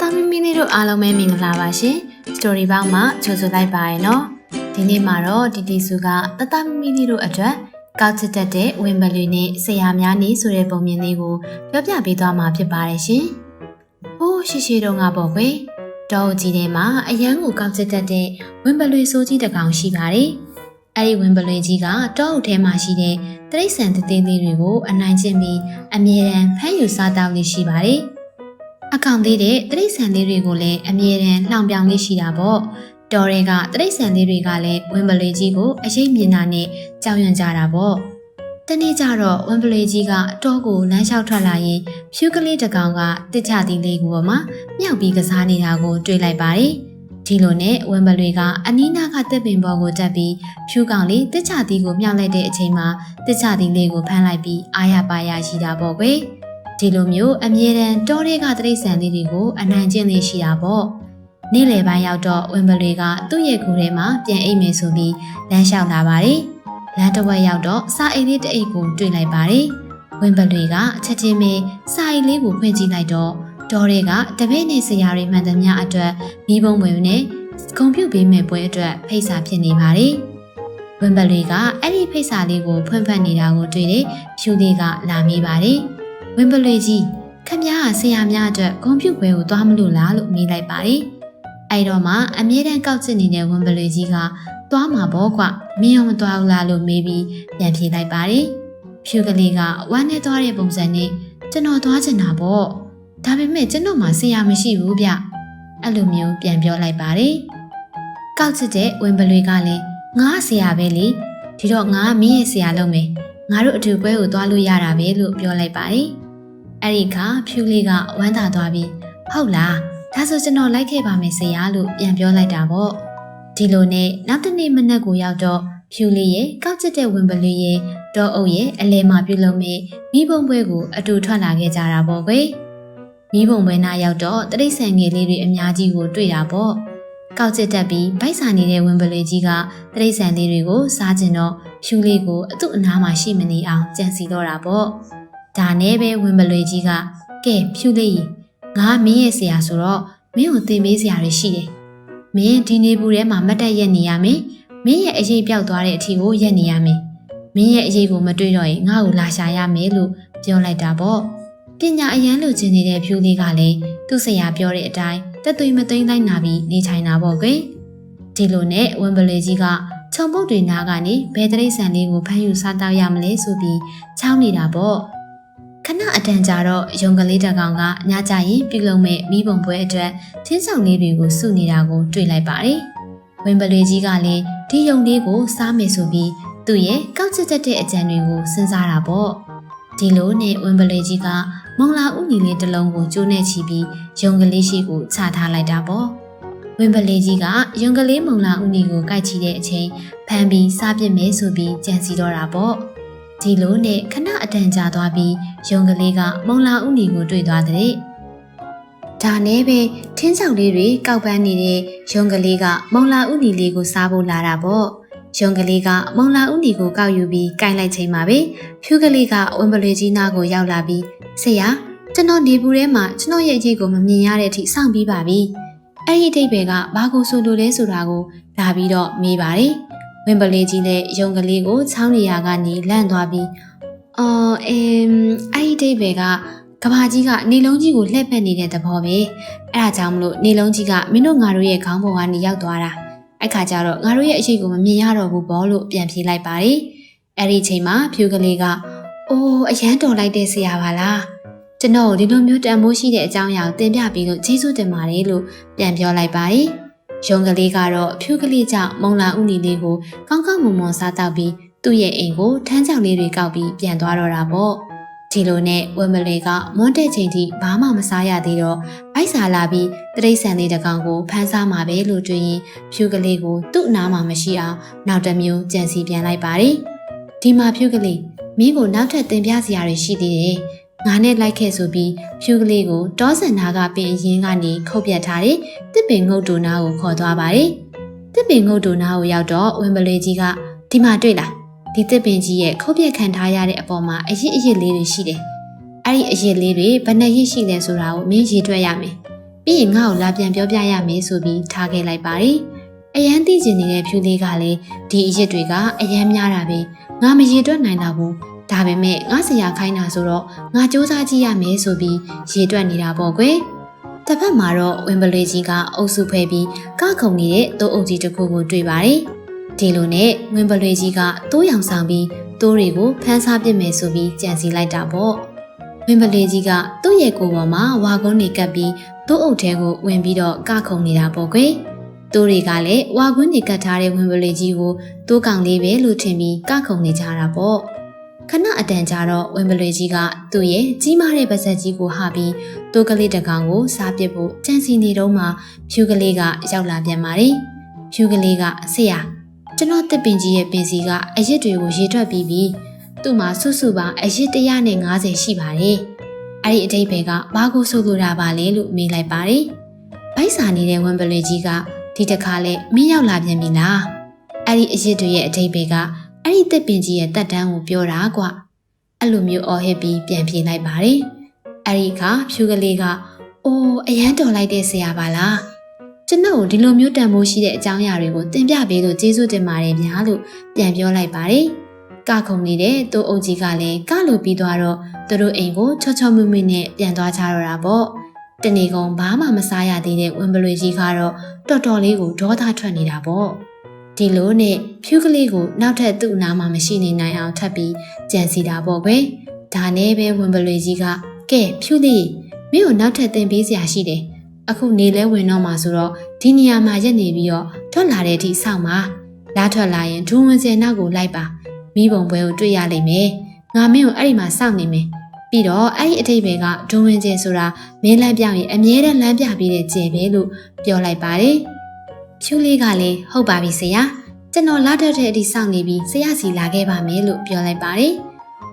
တမမီလေးတို့အားလုံးပဲမင်္ဂလာပါရှင်စတိုရီဘောက်မှာကြိုဆိုလိုက်ပါရနော်ဒီနေ့မှာတော့တီတီစုကတတမမီလေးတို့အတွက်ကောက်ချစ်တတ်တဲ့ဝင်ပလူနဲ့ဆရာများနေဆိုတဲ့ပုံမြင်လေးကိုပြောပြပေးသွားမှာဖြစ်ပါတယ်ရှင်ဟိုးရှိရှိတုန်းကပေါ့ကွယ်တောအုပ်ကြီးထဲမှာအရန်ကိုကောက်ချစ်တတ်တဲ့ဝင်ပလူဆိုးကြီးတစ်ကောင်ရှိပါတယ်အဲ့ဒီဝင်ပလွေကြီးကတောအုပ်ထဲမှာရှိတဲ့တရိတ်ဆန်သေးသေးလေးတွေကိုအနိုင်ကျင့်ပြီးအမြဲတမ်းဖမ်းယူစားတောက်လေးရှိပါတယ်။ အကောင်သေးတဲ့တရိတ်ဆန်လေးတွေကိုလည်းအမြဲတမ်းလှောင်ပြောင်လေးရှိတာပေါ့။တော်တွေကတရိတ်ဆန်လေးတွေကလည်းဝင်ပလွေကြီးကိုအရေးမြင်တာနဲ့ကြောက်ရွံ့ကြတာပေါ့။တနေ့ကျတော့ဝင်ပလွေကြီးကတောကိုလမ်းလျှောက်ထွက်လာရင်ဖြူကလေးတစ်ကောင်ကတစ်ချသီးလေးကိုမှမြောက်ပြီးကစားနေတာကိုတွေ့လိုက်ပါတယ်။ဒီလိုနဲ့ဝင်ပလွေကအနီးနားကတစ်ပင်ပေါ်ကိုတက်ပြီးဖြူကောင်လေးတစ်ချသီးကိုမြောက်လိုက်တဲ့အချိန်မှာတစ်ချသီးလေးကိုဖမ်းလိုက်ပြီးအာရပါရရှိတာပေါ့ကွယ် ဒီလိုမျိုးအမြဲတမ်းတောတွေကတရိတ်ဆန်လေးတွေကိုအနိုင်ကျင့်လေးရှိတာပေါ့နေ့လယ်ပိုင်းရောက်တော့ဝင်ပလွေကသူ့ရဲ့ကူထဲမှာပြန်အိပ်မယ်ဆိုပြီးလမ်းလျှောက်လာပါတယ်လမ်းတစ်ဝက်ရောက်တော့စာအိတ်လေးတစ်အိတ်ကိုတွေ့လိုက်ပါတယ်ဝင်ပလွေကအချက်ချင်းပဲစာအိတ်လေးကိုဖွင့်ကြည့်လိုက်တော့တော်တွေကတပည့်နေစရာတွေမှန်သမျှအတွက်မိဘုံဝင်နဲ့ကွန်ပျူပေးမဲ့ပွဲအတွက်ဖိတ်စာဖြစ်နေပါတယ်။ဝင်ပလွေကအဲ့ဒီဖိတ်စာလေးကိုဖွင့်ဖတ်နေတာကိုတွေ့တဲ့ဖြူလေးကလာမိပါတယ်။ ဝင်ပလွေကြီးခမည်းကဆရာများအတွက်ကွန်ပျူပွဲကိုသွားမလို့လားလို့မေးလိုက်ပါတယ်။အဲ့တော့မှအမြဲတမ်းကောက်ချစ်နေတဲ့ဝင်ပလွေကြီးကသွားမှာပေါ့ကွမင်းရောမသွားဘူးလားလို့မေးပြီးပြန်ပြေးလိုက်ပါတယ်။ဖြူကလေးကဝမ်းနဲ့သွားတဲ့ပုံစံနဲ့ကျွန်တော်သွားချင်တာပေါ့။ဒါပေမဲ့ကျွန်တော်မှဆရာမရှိဘူးဗျ။အဲ့လိုမျိုးပြန်ပြောလိုက်ပါတယ်။ကောက်ချစ်တဲ့ဝင်ပလွေကလည်းငါဆရာပဲလေ။ဒီတော့ငါမင်းရဲ့ဆရာလုပ်မယ်။ ငါတို့အတူပွဲကိုသွားလို့ရတာပဲလို့ပြောလိုက်ပါတယ်။အဲ့ဒီခါဖြူလေးကဝမ်းသာသွားပြီးဟုတ်လားဒါဆိုကျွန်တော်လိုက်ခဲ့ပါမယ်ဆရာလို့ပြန်ပြောလိုက်တာပေါ့။ဒီလိုနဲ့နောက်တစ်နေ့မနက်ကိုရောက်တော့ဖြူလေးရဲ့ကောက်ချစ်တဲ့ဝင်ပလွေရဲ့တောအုပ်ရဲ့အလဲမှာပြုလုပ်မဲ့မိဘုံပွဲကိုအတူထွက်လာခဲ့ကြတာပေါ့ကွယ်။မိဘုံပွဲနာရောက်တော့တရိတ်ဆန်ငယ်လေးတွေအများကြီးကိုတွေ့တာပေါ့။ကောက်ချစ်တက်ပြီးဗိုက်စာနေတဲ့ဝင်ပလွေကြီးကတရိတ်ဆန်လေးတွေကိုစားကျင်တော့ ဖြူလေးကိုအသူ့အနားမှာရှိမနေအောင်ကြံစီတော့တာပေါ့။ဒါနဲ့ပဲဝင်ပလွေကြီးကကဲဖြူလေးကြီးငါမင်းရဲ့ဆရာဆိုတော့မင်းကိုသင်ပေးစရာတွေရှိတယ်။မင်းဒီနေဘူးထဲမှာမတ်တက်ရက်နေရမယ်။မင်းရဲ့အရေးပြောက်သွားတဲ့အထီကိုရက်နေရမယ်။မင်းရဲ့အရေးကိုမတွေ့တော့ရင်ငါ့ကိုလာရှာရမယ်လို့ပြောလိုက်တာပေါ့။ပညာအရန်လိုချင်နေတဲ့ဖြူလေးကလည်းသူ့ဆရာပြောတဲ့အတိုင်းတက်သွေးမသိမ့်လိုက်နာပြီးနေထိုင်တာပေါ့ကွယ်။ဒီလိုနဲ့ဝင်ပလေကြီးက ခြုံပုတ်တွေနားကနေဘဲတရိတ်ဆန်လေးကိုဖမ်းယူစားတောက်ရမလဲဆိုပြီးချောင်းနေတာပေါ့။ခဏအတန်ကြာတော့ရုံကလေးတစ်ကောင်ကညကြရင်ပြုလုပ်မဲ့မိဘုံပွဲအတွက်ချင်းဆောင်လေးတွေကိုစုနေတာကိုတွေ့လိုက်ပါတယ်။ဝင်ပလေကြီးကလည်းဒီယုံလေးကိုစားမယ်ဆိုပြီးသူ့ရဲ့ကောက်ချစ်တတ်တဲ့အကြံတွေကိုစဉ်းစားတာပေါ့။ဒီလိုနဲ့ဝင်ပလေကြီးကမုံလာဥနီလေးတစ်လုံးကိုကျိုးနဲ့ချီပြီးရုံကလေးရှိကိုချထားလိုက်တာပေါ့။ ဝင်ပလေကြီးကရုံကလေးမုံလာဥနီကိုကိုက်ချီတဲ့အချိန်ဖမ်းပြီးစားပစ်မယ်ဆိုပြီးကြံစီတော့တာပေါ့။ဒီလိုနဲ့ခဏအတန်ကြာသွားပြီးရုံကလေးကမုံလာဥနီကိုတွေ့သွားတဲ့။ဒါနဲ့ပဲထင်းချောင်လေးတွေကောက်ပန်းနေတဲ့ရုံကလေးကမုံလာဥနီလေးကိုစားဖို့လာတာပေါ့။ရုံကလေးကမုံလာဥနီကိုကောက်ယူပြီးကိုင်လိုက်ချိန်မှာပဲဖြူကလေးကဝင်ပလွေကြီးနားကိုရောက်လာပြီးဆရာကျွန်တော်နေဘူးထဲမှာကျွန်တော်ရဲ့အရေးကိုမမြင်ရတဲ့အထိစောင့်ပြီးပါပြီ။ အဲ့ဒီအတိတ်ပဲကဘာကိုဆိုလိုလဲဆိုတာကိုလာပြီးတော့မေးပါတယ်။ဝင်ပလေးကြီးနဲ့ရုံကလေးကိုချောင်းနေရာကနေလန့်သွားပြီးအော်အမ်အဲ့ဒီအတိတ်ပဲကကဘာကြီးကနေလုံးကြီးကိုလှည့်ပတ်နေတဲ့သဘောပဲ။အဲ့ဒါကြောင့်မလို့နေလုံးကြီးကမင်းတို့ငါတို့ရဲ့ခေါင်းပေါ်ကနေရောက်သွားတာ။အဲ့ခါကျတော့ငါတို့ရဲ့အရေးကိုမမြင်ရတော့ဘူးဘောလို့ပြန်ပြေးလိုက်ပါတယ်။အဲ့ဒီအချိန်မှာဖြူကလေးကအိုးအရန်တော်လိုက်တဲ့ဆရာပါလား။ ကျွန်တော်ဒီလိုမျိုးတန်မိုးရှိတဲ့အကြောင်းအရာကိုတင်ပြပြီးလို့ကျေးဇူးတင်ပါတယ်လို့ပြန်ပြောလိုက်ပါတယ်။ရုံကလေးကတော့ဖြူကလေးကြောင့်မုံလာဥနီလေးကိုကောင်းကောင်းမွန်မွန်စားတောက်ပြီးသူ့ရဲ့အိမ်ကိုထမ်းချောင်လေးတွေကောက်ပြီးပြန်သွားတော့တာပေါ့။ဒီလိုနဲ့ဝက်မလေးကမွန်းတဲ့ချိန်ထိဘာမှမစားရသေးတော့ဗိုက်စာလာပြီးတရိတ်ဆန်လေးတစ်ကောင်ကိုဖမ်းစားမှာပဲလို့တွေးရင်ဖြူကလေးကိုသူ့အနားမှာမရှိအောင်နောက်တစ်မျိုးကြံစီပြန်လိုက်ပါတယ်။ဒီမှာဖြူကလေးမင်းကိုနောက်ထပ်တင်ပြစရာတွေရှိသေးတယ်။ ငါနဲ့လိုက်ခဲ့ဆိုပြီးဖြူကလေးကိုတောဆန်နာကပင်အရင်ကနေခုတ်ပြတ်ထားတဲ့တစ်ပင်ငုတ်တူနာကိုခေါ်သွားပါတယ်။တစ်ပင်ငုတ်တူနာကိုရောက်တော့ဝင်းပလေကြီးကဒီမှာတွေ့လားဒီတစ်ပင်ကြီးရဲ့ခုတ်ပြတ်ခံထားရတဲ့အပေါ်မှာအရစ်အရစ်လေးတွေရှိတယ်။အဲ့ဒီအရစ်လေးတွေဘယ်နှရစ်ရှိလဲဆိုတာကိုမင်းရေတွက်ရမယ်။ပပြီးရင်ငါ့ကိုလာပြန်ပြောပြရမယ်ဆိုပြီးထားခဲ့လိုက်ပါတယ်။အရန်သိကျင်နေတဲ့ဖြူလေးကလည်းဒီအရစ်တွေကအရန်များတာပဲငါမရေတွက်နိုင်တော့ဘူး။ ဒါပေမဲ့ငါဆရာခိုင်းတာဆိုတော့ငါစူးစမ်းကြည့်ရမယ်ဆိုပြီးရေတွက်နေတာပေါ့ကွယ်။တစ်ဖက်မှာတော့ဝင်းပလွေကြီးကအုပ်စုဖွဲ့ပြီးကခုန်နေတဲ့တိုးအုပ်ကြီးတစ်ခုကိုတွေ့ပါတယ်။ဒီလိုနဲ့ဝင်းပလွေကြီးကတိုးရောင်ဆောင်ပြီးတိုးတွေကိုဖမ်းစားပစ်မယ်ဆိုပြီးကြံစီလိုက်တာပေါ့။ဝင်းပလေကြီးကသူ့ရဲ့ကိုယ်ပေါ်မှာဝါကုန်းတွေကပ်ပြီးတိုးအုပ်ထဲကိုဝင်ပြီးတော့ကခုန်နေတာပေါ့ကွယ်။တိုးတွေကလည်းဝါကွန်းတွေကပ်ထားတဲ့ဝင်းပလေကြီးကိုတိုးကောင်လေးပဲလို့ထင်ပြီးကခုန်နေကြတာပေါ့။ ခဏအတန်ကြာတော့ဝင်းပလေကြီးကသူ့ရဲ့ကြီးမားတဲ့ပါဇက်ကြီးကိုဟာပြီးတိုးကလေးတစ်ကောင်ကိုစားပစ်ဖို့ကြံစီနေတော့မှဖြူကလေးကရောက်လာပြန်ပါတယ်။ဖြူကလေးကဆရာကျွန်တော်တစ်ပင်ကြီးရဲ့ပင်စီကအရစ်တွေကိုရေထွက်ပြီးပြီ။သူ့မှာစုစုပေါင်းအရစ်150ရှိပါတယ်။အဲ့ဒီအတိတ်ဘယ်ကဘာကိုဆိုလိုတာပါလဲလို့မေးလိုက်ပါတယ်။ဗိုက်စာနေတဲ့ဝန်ပလွေကြီးကဒီတခါလဲမင်းရောက်လာပြန်ပြီလား။အဲ့ဒီအရစ်တွေရဲ့အတိတ်ဘယ်က အဲ့ဒီတစ်ပင်ကြီးရဲ့တက်တန်းကိုပြောတာကွ။အဲ့လိုမျိုးအော်ဟစ်ပြီးပြန်ပြေးလိုက်ပါတယ်။အဲ့ဒီကဖြူကလေးကအိုးအရန်တော်လိုက်တဲ့ဆရာပါလား။ကျွန်တော်ဒီလိုမျိုးတန်ဖိုးရှိတဲ့အကြောင်းအရာတွေကိုသင်ပြပေးလို့ကျေးဇူးတင်ပါတယ်ဗျာလို့ပြန်ပြောလိုက်ပါတယ်။ကခုံနေတဲ့သူ့အုပ်ကြီးကလည်းကလို့ပြီးသွားတော့သူတို့အိမ်ကိုချောချောမွေ့မွေ့နဲ့ပြန်သွားကြတော့တာပေါ့။တနေကုန်ဘာမှမစားရသေးတဲ့ဝင်ပလွေကြီးကတော့တော်တော်လေးကိုဒေါသထွက်နေတာပေါ့။ ဒီလိုနဲ့ဖြူကလေးကိုနောက်ထပ်သူ့နားမှာမရှိနေနိုင်အောင်ထပ်ပြီးကြံစီတာပေါ့ကွယ်။ဒါနဲ့ပဲဝင်ပလွေကြီးကကဲဖြူလေးမင်းကိုနောက်ထပ်သင်ပေးစရာရှိတယ်။အခုနေလဲဝင်တော့မှာဆိုတော့ဒီနေရာမှာရက်နေပြီးတော့ထွက်လာတဲ့အထိစောင့်ပါလာထွက်လာရင်ဒူဝင်စင်နောက်ကိုလိုက်ပါမိဘုံပွဲကိုတွေ့ရလိမ့်မယ်ငါမင်းကိုအဲ့ဒီမှာစောင့်နေမယ်ပြီးတော့အဲ့ဒီအထိပ္ပယ်ကဒူဝင်စင်ဆိုတာမင်းလမ်းပြောင်းရင်အမြဲတမ်းလမ်းပြပြီးတဲ့ကျယ်ပဲလို့ပြောလိုက်ပါတယ် ဖြူလေးကလည်းဟုတ်ပါပြီဆရာကျွန်တော်လာတတ်တဲ့အထိစောင့်နေပြီးဆရာစီလာခဲ့ပါမယ်လို့ပြောလိုက်ပါတယ်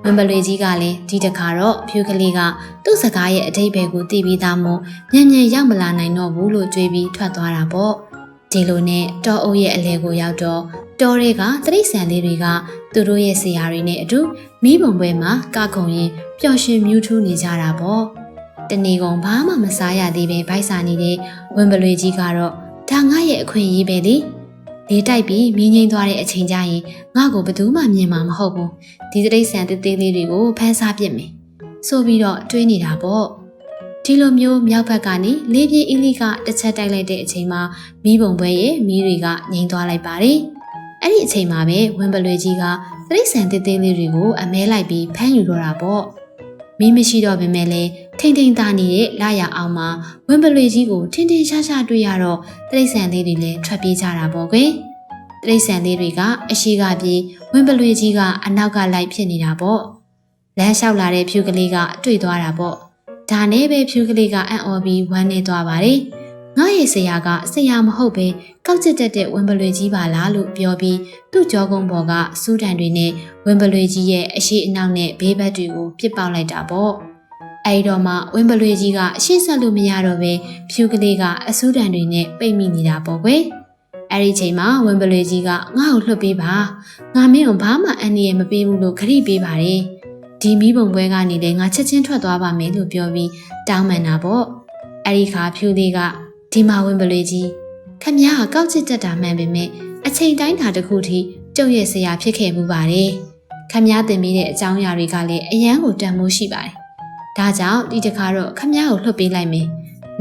မင်္ဂလွေကြီးကလည်းဒီတခါတော့ဖြူကလေးကသူ့စကားရဲ့အထိပ္ပယ်ကိုသိပြီးသားမို့မြန်မြန်ရောက်မလာနိုင်တော့ဘူးလို့ကြွေးပြီးထွက်သွားတာပေါ့ဒီလိုနဲ့တောအုပ်ရဲ့အလဲကိုရောက်တော့တောတွေကတရိษံလေးတွေကသူတို့ရဲ့ဆရာတွေနဲ့အတူမိဘုံပွဲမှာကခုံရင်ပျော်ရွှင်မြူးထူးနေကြတာပေါ့တနေကုန်ဘာမှမစားရသေးပဲဗိုက်စာနေတဲ့ဝင်ပလွေကြီးကတော့ ဒါငါရဲ့အခွင့်အရေးပဲလေလေးတိုက်ပြီးမြင်းငိမ့်သွားတဲ့အချိန်ကျရင်ငါ့ကိုဘယ်သူမှမြင်မှာမဟုတ်ဘူးဒီတရိษံသေးသေးလေးတွေကိုဖမ်းစားပစ်မယ်ဆိုပြီးတော့တွေးနေတာပေါ့ဒီလိုမျိုးမြောက်ဘက်ကနေလေးပြေးအီလီကတစ်ချက်တိုက်လိုက်တဲ့အချိန်မှာမိဘုံဘွဲရဲ့မီးတွေကငိမ့်သွားလိုက်ပါတယ်။အဲ့ဒီအချိန်မှာပဲဝင်းပလွေကြီးကသရိษံသေးသေးလေးတွေကိုအမဲလိုက်ပြီးဖမ်းယူတော့တာပေါ့။မီးမရှိတော့ပေမဲ့လည်း ထိန်ထိန်သားနေတဲ့လာရအောင်မှာဝင်းပလွေကြီးကိုထင်းထင်းရှားရှားတွေ့ရတော့သရိษံလေးတွေလည်းထွက်ပြေးကြတာပေါ့ကွယ်။သရိษံလေးတွေကအရှိကပြေးဝင်းပလွေကြီးကအနောက်ကလိုက်ဖြစ်နေတာပေါ့။လမ်းလျှောက်လာတဲ့ဖြူကလေးကတွေ့သွားတာပေါ့။ဒါနဲ့ပဲဖြူကလေးကအံ့ဩပြီးဝမ်းနေသွားပါတယ်။ငါရဲ့ဆရာကဆရာမဟုတ်ပဲကောက်ကျစ်တက်တဲ့ဝင်ပလွေကြီးပါလားလို့ပြောပြီးသူ့ကြောကုန်းပေါ်ကစူးတံတွေနဲ့ဝင်ပလွေကြီးရဲ့အရှိအနောက်နဲ့ဘေးဘက်တွေကိုပြစ်ပေါက်လိုက်တာပေါ့။ အဲဒီတော့မှဝင်ပလွေကြီးကအရှိဆက်လို့မရတော့ပဲဖြူကလေးကအစူးတံတွေနဲ့ပိတ်မိနေတာပေါ့ကွယ်။အဲဒီချိန်မှာဝင်ပလွေကြီးကငါ့ကိုလှုပ်ပေးပါ။ငါမင်းကိုဘာမှအန်ဒီရမပေးဘူးလို့ခရီးပေးပါတယ်။ဒီမိဘုံပွဲကနေလည်းငါချက်ချင်းထွက်သွားပါမယ်လို့ပြောပြီးတောင်းပန်တာပေါ့အဲ့ဒီခါဖြူလေးကဒီမှာဝင်ပလွေကြီးခမည်းကကောက်ချစ်တတ်တာမှန်ပေမဲ့အချိန်တိုင်းတာတစ်ခုထိကျုပ်ရဲ့ဆရာဖြစ်ခဲ့မှုပါတယ်ခမည်းတင်ပြီးတဲ့အကြောင်းအရာတွေကလည်းအယမ်းကိုတန်မိုးရှိပါတယ် ဒါကြောင့်ဒီတစ်ခါတော့ခမည်းကိုလှုပ်ပေးလိုက်မယ်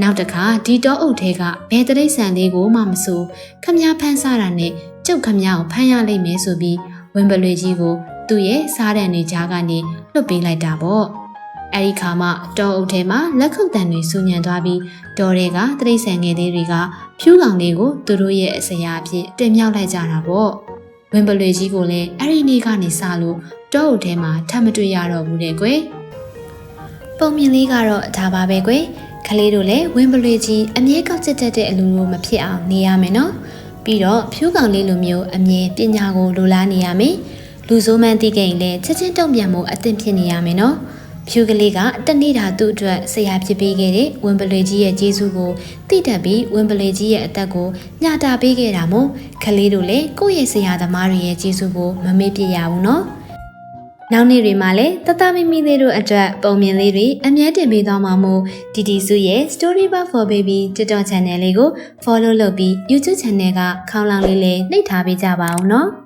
နောက်တစ်ခါဒီတော့အုပ်ထဲကဘယ်တရိတ်ဆန်လေးကိုမှမဆိုခမည်းဖမ်းစားတာနဲ့ကျုပ်ခမည်းကိုဖမ်းရလိမ့်မယ်ဆိုပြီးဝင်ပလွေကြီးကိုသူ့ရဲ့စားတဲ့နေကြားကနေလွတ်ပေးလိုက်တာပေါ့အဲ့ဒီခါမှတောအုပ်ထဲမှာလက်ခုပ်တံတွေစူညံသွားပြီးတောတွေကတရိတ်ဆန်ငယ်လေးတွေကဖြူးကောင်လေးကိုသူတို့ရဲ့အစရာအဖြစ်တင်မြောက်လိုက်ကြတာပေါ့ဝင်ပလွေကြီးကိုလည်းအဲ့ဒီနေ့ကနေစလို့တောအုပ်ထဲမှာထပ်မတွေ့ရတော့ဘူးတဲ့ကွယ် ပုံမြင်လေးကတော့ဒါပါပဲကွယ်ကလေးတို့လည်းဝင်ပလွေကြီးအမြဲကောက်ကျစ်တတ်တဲ့အလူလိုမဖြစ်အောင်နေရမယ်နော်ပြီးတော့ဖြူးကောင်လေးလိုမျိုးအမြဲပညာကိုလိုလားနေရမယ်လူဆိုးမှန်းသိခဲ့ရင်လည်းချက်ချင်းတုံ့ပြန်မှုအသင့်ဖြစ်နေရမယ်နော်ဖြူကလေးကတနေ့တာသူ့အတွက်ဆရာဖြစ်ပေးခဲ့တဲ့ဝင်းပလွေကြီးရဲ့ကျေးဇူးကိုသိတတ်ပြီးဝင်းပလွေကြီးရဲ့အသက်ကိုညှတာပေးခဲ့တာမို့ကလေးတို့လည်းကိုယ့်ရဲ့ဆရာသမားတွေရဲ့ကျေးဇူးကိုမမေ့ပြရဘူးနော် နောက်နေ့တွေမှာလည်းတတမီမီလေးတို့အတွက်ပုံမြင်လေးတွေအမြဲတင်ပေးသွားမှာမို့ဒီဒီစုရဲ့ Story Bar for Baby TikTok channel လေးကို follow လုပ်ပြီး YouTube channel ကခေါင်းလောင်းလေးလေးနှိပ်ထားပေးကြပါအောင်နော်။